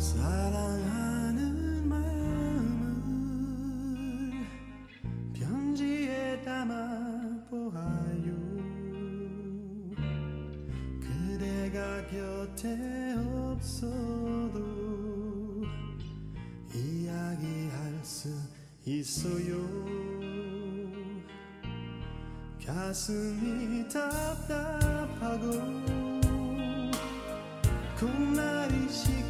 사랑하는 마음을 편지에 담아 보아요. 그대가 곁에 없어도 이야기할 수 있어요. 가슴이 답답하고 콩나리 식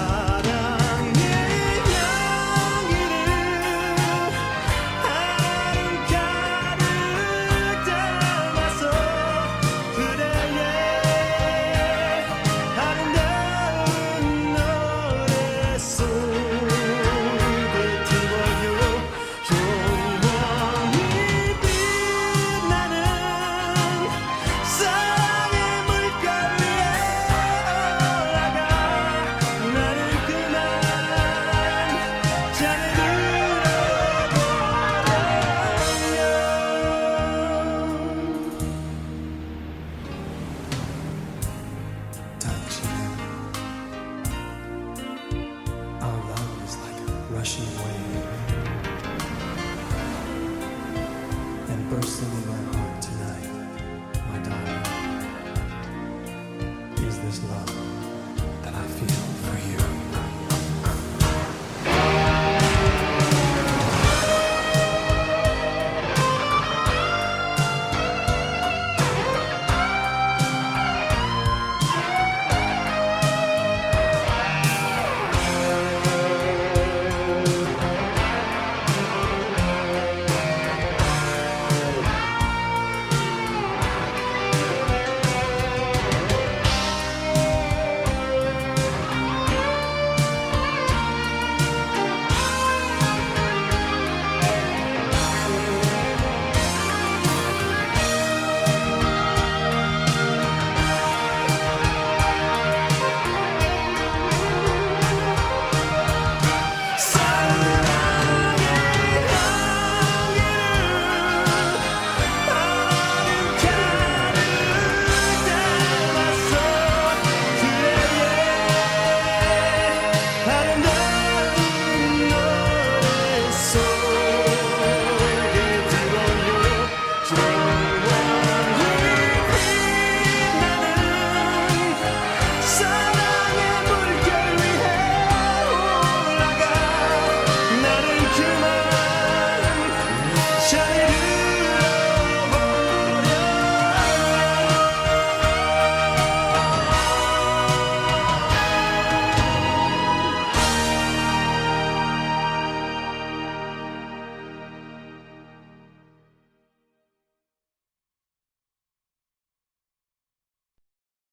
mercy.